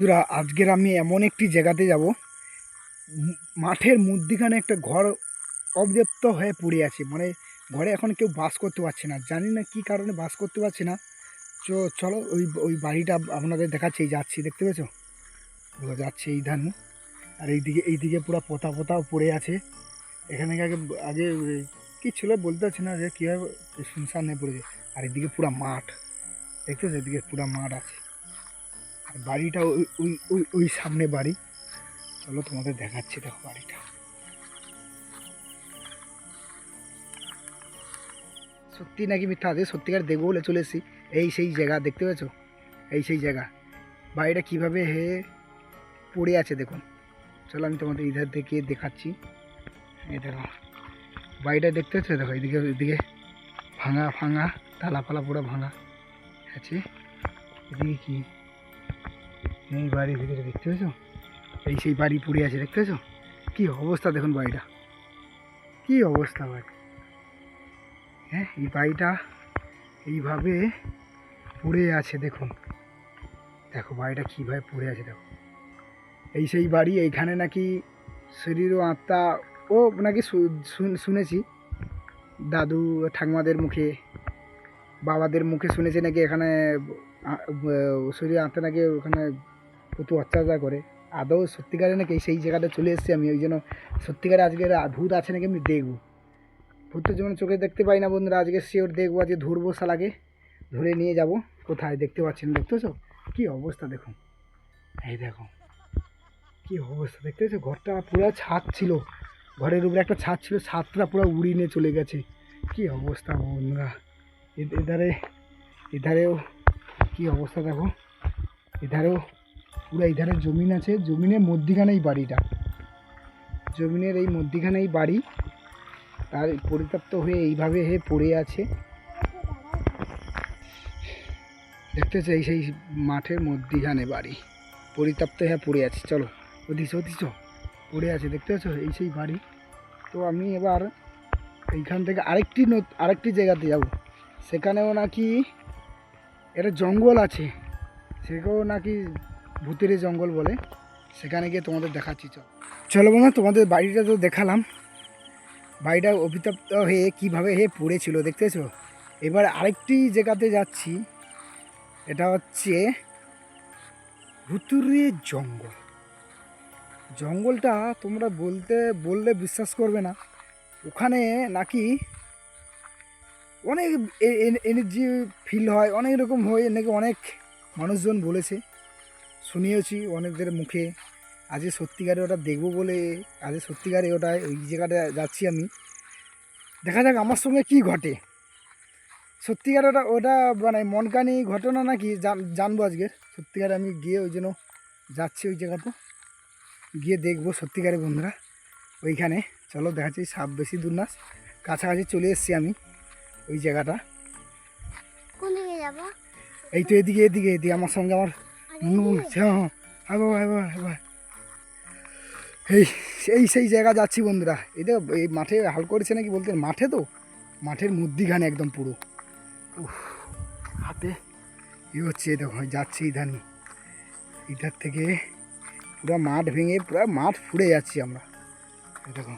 বন্ধুরা, আজকের আমি এমন একটি জায়গাতে যাব। মাঠের মধ্যিখানে একটা ঘর অব্যক্ত হয়ে পড়ে আছে। মানে ঘরে এখন কেউ বাস করতে পারছে না। জানি না কি কারণে বাস করতে পারছে না। তো চলো, ওই ওই বাড়িটা আপনাদের দেখাচ্ছি। যাচ্ছি, দেখতে পেয়েছ? যাচ্ছে এই ধান আর এইদিকে এইদিকে পুরো পোতা পোতাও পড়ে আছে। এখানে আগে আগে, কি ছিল বলতে পারছি না যে কীভাবে শুনশান হয়ে পড়েছে। আর এদিকে পুরো মাঠ। দেখতেছো এদিকে পুরো মাঠ আছে। আর বাড়িটা ওই ওই ওই ওই সামনে বাড়ি। চলো তোমাদের দেখাচ্ছি, দেখো বাড়িটা। সত্যি নাকি মিথ্যা? আছে সত্যিকার দেখব বলে চলে এসেছি। এই সেই জায়গা, দেখতে পেয়েছ? এই সেই জায়গা। বাড়িটা কীভাবে হে পড়ে আছে দেখুন। চলো আমি তোমাদের ইধার থেকে দেখাচ্ছি। এই দেখো। বাড়িটা দেখতে পাচ্ছ দেখো, এদিকে এদিকে ভাঙা ভাঙা, তালা ফালা পুরো ভাঙা আছে। এদিকে কি? এই বাড়ির ভিতরে দেখতে পেয়েছ? এই সেই বাড়ি পড়ে আছে, দেখতে পেয়েছ? কি অবস্থা দেখুন বাড়িটা। কি অবস্থা বাড়ি হ্যাঁ এই বাড়িটা এইভাবে পড়ে আছে দেখুন। দেখো বাড়িটা কীভাবে পড়ে আছে, দেখো। এই সেই বাড়ি এইখানে নাকি শরীর ও আত্মা, ও নাকি শুন- শুনেছি। দাদু, ঠাকুমাদের মুখে, বাবাদের মুখে শুনেছি নাকি এখানে শরীর আত্মা নাকি ওখানে কত অত্যাচার করে। আদৌ সত্যিকারে নাকি সেই জায়গাটা চলে এসেছি আমি? ওই জন্য সত্যিকারে আজকের আ- ভূত আছে নাকি আমি দেখব। ভূত যেমন চোখে দেখতে পাই না বন্ধুরা, আজকে শিওর দেখব, আজকে ধরবো শালাকে। ধরে নিয়ে যাব। কোথায় দেখতে পাচ্ছেন দেখতেছো কি অবস্থা দেখুন এই দেখো। কি অবস্থা দেখতেছো ঘরটা পুরো ছাদ ছিল। ঘরের উপরে একটা ছাদ ছিল, ছাদটা পুরো উড়িয়ে নিয়ে চলে গেছে। কি অবস্থা বন্ধুরা। এধারে এধারেও কি অবস্থা দেখো। এধারেও পুরো এধারে জমিন আছে, জমিনের মধ্যিখানে এই বাড়িটা। জমিনের এই মধ্যিখানে এই বাড়ি। তার পরিত্যক্ত হয়ে এইভাবে হয়ে পড়ে আছে। দেখতেছো এই সেই মাঠের মধ্যিখানে বাড়ি। পরিত্যক্ত হয়ে পড়ে আছে, চলো। ওদিস ওদিস পড়ে আছে, দেখতে পাচ্ছ? এই সেই বাড়ি। তো আমি এবার এইখান থেকে আরেকটি আরেকটি জায়গাতে যাব। সেখানেও নাকি একটা জঙ্গল আছে। সেখানেও নাকি ভূতের জঙ্গল বলে, সেখানে গিয়ে তোমাদের দেখাচ্ছি, চল। চলো বন্ধু তোমাদের বাড়িটা তো দেখালাম। বাড়িটা অভিতপ্ত হয়ে কীভাবে হয়ে পড়েছিল দেখতেছো এবার আরেকটি জায়গাতে যাচ্ছি। এটা হচ্ছে ভুতুরে জঙ্গল। জঙ্গলটা তোমরা বলতে, বললে বিশ্বাস করবে না। ওখানে নাকি অনেক এনার্জি ফিল হয়, অনেক রকম হয় নাকি অনেক মানুষজন বলেছে। শুনিয়েছি অনেকদের মুখে। আজকে সত্যিকারে ওটা দেখব বলে আজকে সত্যিকারে ওটা ওই জায়গাটা যাচ্ছি আমি। দেখা যাক আমার সঙ্গে কি ঘটে। সত্যিকার ওটা ওটা মানে মনকানি ঘটনা নাকি জান- জানব আজকে। সত্যিকারে আমি গিয়ে ওই জন্য যাচ্ছি ওই জায়গাতে। গিয়ে দেখব সত্যিকারে বন্ধুরা। ওইখানে চলো দেখাচ্ছি সাপ বেশি দূর না। কাছাকাছি চলে এসেছি আমি ওই জায়গাটা। কোন দিকে যাব? এই তো এদিকে এদিকে এদিকে। আমার সঙ্গে আমার এই এই সেই জায়গা যাচ্ছি বন্ধুরা। তো এই মাঠে হাল করেছে নাকি বলতে মাঠে তো। মাঠের মধ্যিখানে একদম পুরো হাতে। ই হচ্ছে দেখো যাচ্ছি ইধার ইধার থেকে পুরো মাঠ ভেঙে পুরো মাঠ ফুড়ে যাচ্ছি আমরা। দেখো,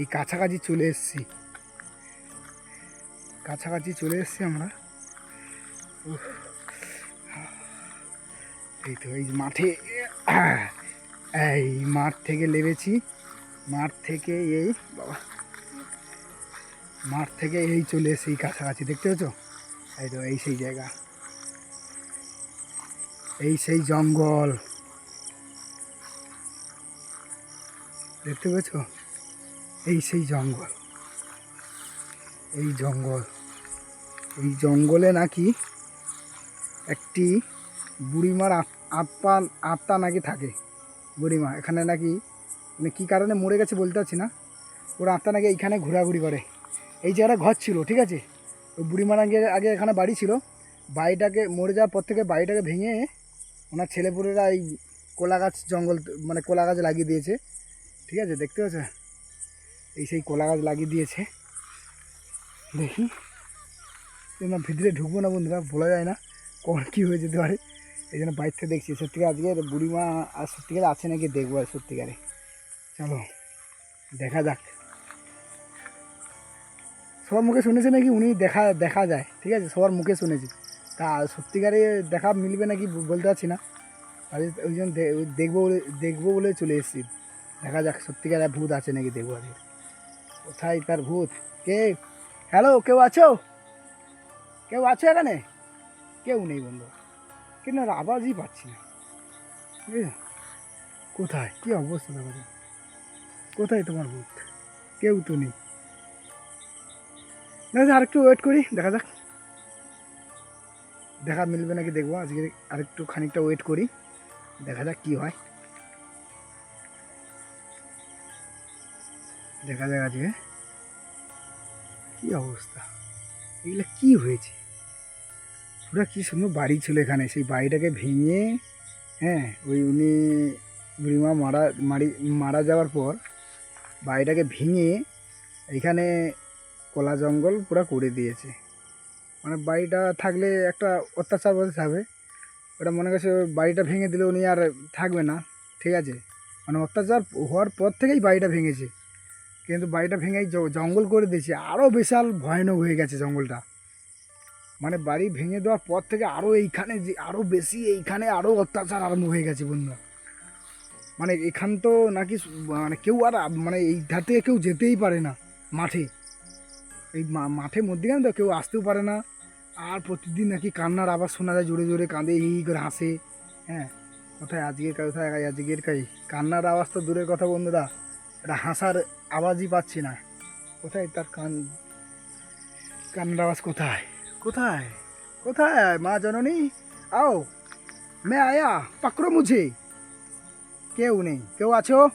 এই কাছাকাছি চলে এসেছি। কাছাকাছি চলে এসেছি আমরা। এই তো, এই মাঠে, এই মাঠ থেকে লেবেছি মাঠ থেকে এই, বাবা, মাঠ থেকে এই চলে এসে এই কাছাকাছি, দেখতে পাচ্ছ এই তো, এই সেই জায়গা। এই সেই জঙ্গল। দেখতে পেয়েছ? এই সেই জঙ্গল। এই জঙ্গল। এই জঙ্গলে নাকি একটি বুড়িমার আত- আত্মা আত্মা নাকি থাকে বুড়িমা। এখানে নাকি মানে কী কারণে মরে গেছে বলতে পারছি না। ওর আত্মা নাকি এইখানে ঘোরাঘুরি করে। এই জায়গাটা ঘর ছিল, ঠিক আছে? ওই বুড়িমার আগে আগে এখানে বাড়ি ছিল। বাড়িটাকে, মরে যাওয়ার পর থেকে বাড়িটাকে ভেঙে ওনার ছেলেপুলেরা এই কোলা গাছ জঙ্গল মানে কোলা গাছ লাগিয়ে দিয়েছে। ঠিক আছে? দেখতে পাচ্ছ? এই সেই কোলা গাছ লাগিয়ে দিয়েছে। দেখি। ভিতরে ঢুকবো না বন্ধুরা, বলা যায় না। কখন কী হয়ে যেতে পারে? এই জন্য বাইর দেখছি। সত্যিকার আজকের বুড়িমা আর সত্যিকারে আছে নাকি দেখব আর সত্যিকারে। চলো, দেখা যাক। সবার মুখে শুনেছি নাকি? উনি দেখা দেখা যায়। ঠিক আছে? সবার মুখে শুনেছি। তা সত্যিকারে দেখা মিলবে নাকি বলতে পারছি না। আর ওই জন্য দেখব বলে দেখব বলে চলে এসেছি। দেখা যাক সত্যিকারে ভূত আছে নাকি দেখব আজকে। কোথায় তার ভূত? কে? হ্যালো কেউ আছো? কেউ আছো এখানে? কেউ নেই বন্ধু। কিন্তু আর আওয়াজই পাচ্ছি না? কোথায়? কি অবস্থা দেখো তো। কোথায় তোমার ভূত কেউ তো নেই। না আর একটু ওয়েট করি, দেখা যাক। দেখা মিলবে নাকি দেখব, আজকে আরেকটু খানিকটা ওয়েট করি, দেখা যাক কি হয়। দেখা যাক আজকে। কি অবস্থা? এগুলো কি হয়েছে? পুরো কি সুন্দর বাড়ি ছিল এখানে। সেই বাড়িটাকে ভেঙে হ্যাঁ ওই উনি বুড়িমা মারা, মারি, মারা যাওয়ার পর বাড়িটাকে ভেঙে এখানে কলা জঙ্গল পুরো করে দিয়েছে। মানে বাড়িটা থাকলে একটা অত্যাচার বলতে থাকবে ওটা মনে করছে বাড়িটা ভেঙে দিলে উনি আর থাকবে না, ঠিক আছে? মানে অত্যাচার হওয়ার পর থেকেই বাড়িটা ভেঙেছে। কিন্তু বাড়িটা ভেঙেই জঙ্গল করে দিয়েছে। আরও বিশাল ভয়ানক হয়ে গেছে জঙ্গলটা। মানে বাড়ি ভেঙে দেওয়ার পর থেকে আরও এইখানে যে আরও বেশি এইখানে আরও অত্যাচার আরম্ভ হয়ে গেছে বন্ধু মানে এখান তো নাকি মানে কেউ আর মানে এই ধার থেকে কেউ যেতেই পারে না মাঠে। এই মা- মাঠে মধ্যিখানে তো কেউ আসতেও পারে না। আর প্রতিদিন নাকি কান্নার আবার শোনা যায়, জোরে জোরে কাঁদে ই ই করে হাসে। হ্যাঁ কোথায় আজকের কোথায় আজকের কাই। কান্নার আওয়াজ তো দূরের কথা বন্ধুরা, এটা হাসার আওয়াজই পাচ্ছি না। কোথায় তার কান, কান্নার আওয়াজ কোথায়? কোথায়? কোথায়? মা জননী? আও, মে আয়া, পাকড়ো মুঝে। কেউ নেই। কেউ আছো?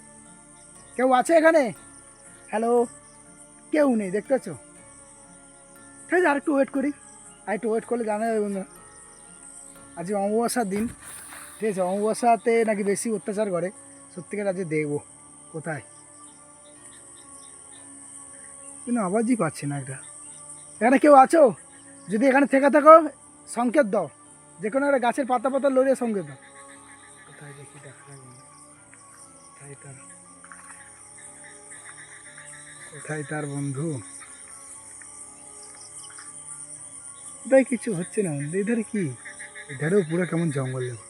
কেউ আছে এখানে? হ্যালো কেউ নেই, দেখতে পাচ্ছ? ঠিক আছে আর একটু ওয়েট করি। আর একটু ওয়েট করলে জানা যাবে বন্ধুরা। আজকে অমাবস্যার দিন। ঠিক আছে, অমাবস্যাতে নাকি বেশি অত্যাচার করে। সত্যিকার আজকে দেখব কোথায়। কিন্তু আওয়াজই পাচ্ছি না এটা। এখানে কেউ আছো? যদি এখানে থেকে থাকো সংকেত দাও। যে কোনো একটা গাছের পাতা পাতা লড়িয়ে সংকেত দাও। কোথায় দেখি দেখা কোথায় তার কোথায় তার বন্ধু? কোথায় কিছু হচ্ছে না বন্ধু এধারে কি? এধারেও পুরো কেমন জঙ্গল দেখো।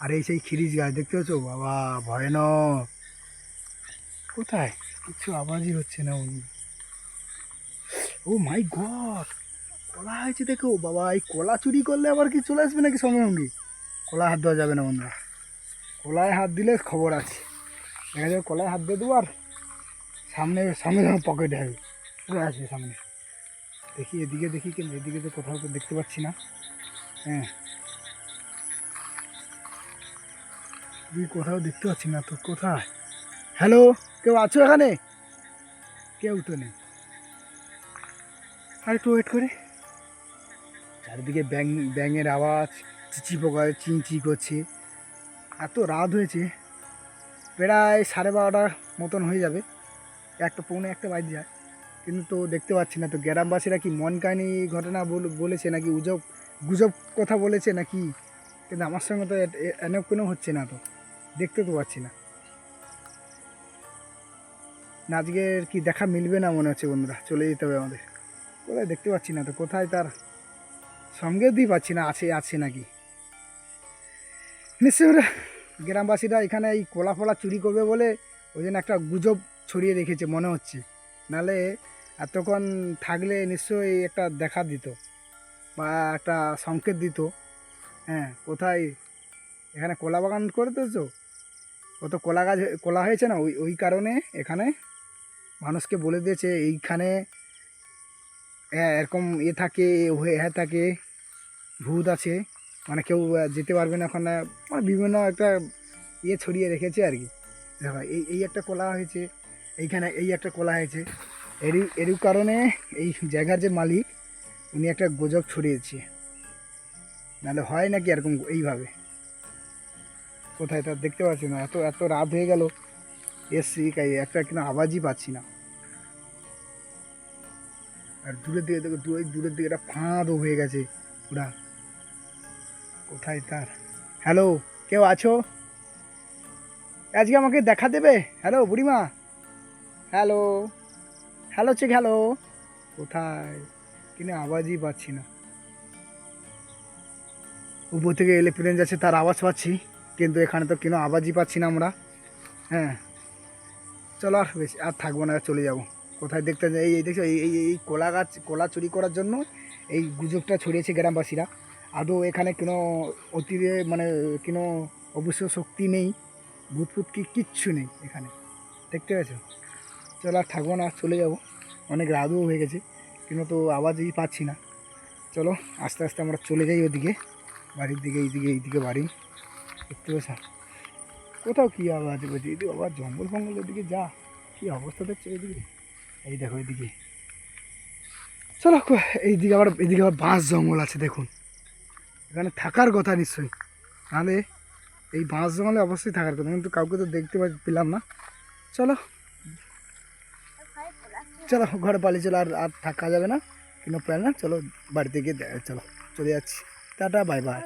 আর এই সেই খিরিজ গাছ দেখতে পাচ্ছ? বাবা ভয়ানক। কোথায়? কিছু আওয়াজই হচ্ছে না বন্ধু। ও মাই গড, কলা হয়েছে দেখো। বাবা, এই কলা চুরি করলে আবার কি চলে আসবে নাকি সঙ্গে সঙ্গে কলা হাত দেওয়া যাবে না বন্ধুরা। কলায় হাত দিলে খবর আছে। দেখা যাবে কলায় হাত দিয়ে দেবো আর সামনে সামনে সামনে পকেটে হবে পুরো আসবে সামনে। দেখি এদিকে, দেখি কিন্তু এদিকে তো কোথাও তো দেখতে পাচ্ছি না। হ্যাঁ। তুই কোথাও দেখতে পাচ্ছি না তো, কোথায়? হ্যালো কেউ আছো এখানে? কেউ তো নেই। আর একটু ওয়েট করে। চারিদিকে ব্যাং, ব্যাঙের আওয়াজ চিচি পোকা চিনচি করছে। এত রাত হয়েছে, প্রায় সাড়ে বারোটার মতন হয়ে যাবে। একটা পৌনে একটা বাজ যায়। কিন্তু তো দেখতে পাচ্ছি না তো, গ্রামবাসীরা কি মন কাহিনী ঘটনা বল- বলেছে নাকি উজব গুজব কথা বলেছে নাকি? কিন্তু আমার সঙ্গে তো এনে কোনো হচ্ছে না তো, দেখতে তো পাচ্ছি না না। আজকের কি দেখা মিলবে না মনে হচ্ছে বন্ধুরা? চলে যেতে হবে আমাদের। কোথায় দেখতে পাচ্ছি না তো, কোথায় তার সঙ্গে দিই পাচ্ছি না, আছে আছে নাকি? নিশ্চয়ই ওরা গ্রামবাসীরা এখানে এই কলা ফলা চুরি করবে বলে ওই জন্য একটা গুজব ছড়িয়ে রেখেছে মনে হচ্ছে। নালে এতক্ষণ থাকলে নিশ্চয়ই একটা দেখা দিত বা একটা সংকেত দিত। হ্যাঁ কোথায়? এখানে কলা বাগান করে দিয়েছ কত কলা গাছ, কলা হয়েছে না? ওই ওই কারণে এখানে মানুষকে বলে দিয়েছে, এইখানে এরকম এ থাকে এ হয়ে থাকে, ভূত আছে। মানে কেউ যেতে পারবে না ওখানে। মানে বিভিন্ন একটা ইয়ে ছড়িয়ে রেখেছে আর কি। দেখো, এই এই একটা কলা হয়েছে, এইখানে এই একটা কলা হয়েছে। এরই এরই কারণে এই জায়গার যে মালিক, উনি একটা গুজব ছড়িয়েছে। নাহলে হয় নাকি এরকম এইভাবে? কোথায় তার দেখতে পাচ্ছি না। এত এত রাত হয়ে গেল। এসছি একটা কিন্তু আওয়াজই পাচ্ছি না। আর দূরের দিকে দেখো, দূরে দূরের দিকে একটা ফাঁদও হয়ে গেছে পুরা। কোথায় তার? হ্যালো কেউ আছো? আজকে আমাকে দেখা দেবে? হ্যালো বুড়িমা। হ্যালো হ্যালো চেক হ্যালো কোথায়? কিনে আওয়াজই পাচ্ছি না। উপর থেকে এলিফ্রেন্ট যাচ্ছে, তার আওয়াজ পাচ্ছি, কিন্তু এখানে তো কোনো আওয়াজই পাচ্ছি না আমরা। হ্যাঁ চলো আর বেশি আর থাকব না, চলে যাব। কোথায় দেখতে এই এই দেখছ, এই, এই- কলা গাছ, কলা চুরি করার জন্য এই গুজবটা ছড়িয়েছে গ্রামবাসীরা। আদৌ এখানে কোনো অতিরে মানে কোনো অবশ্য শক্তি নেই ভূতফুত কি কিচ্ছু নেই এখানে। দেখতে পেয়েছ? চলো আর থাকব না, চলে যাব। অনেক রাতও হয়ে গেছে, কিন্তু তো আওয়াজই পাচ্ছি না। চলো, আস্তে আস্তে আমরা চলে যাই ওদিকে। বাড়ির দিকে, এইদিকে এইদিকে বাড়ি। দেখতে পেয়েছ? কোথাও কী আওয়াজ বলছি এদিকে আবার জঙ্গল ফঙ্গল ওদিকে যা, কী অবস্থা দেখছ এদিকে? এই দেখো এইদিকে চলো এইদিকে আবার এইদিকে আবার বাঁশ জঙ্গল আছে, দেখুন। এখানে থাকার কথা নিশ্চয়ই। নাহলে এই বাঁশ জঙ্গলে অবশ্যই থাকার কথা, কিন্তু কাউকে তো দেখতে পেলাম না। চলো। চলো, ঘরে পালিয়ে চলো আর আর থাকা যাবে না, কোনো প্ল্যান না। চলো, বাড়িতে গিয়ে চলো, চলে যাচ্ছি। Tata bye bye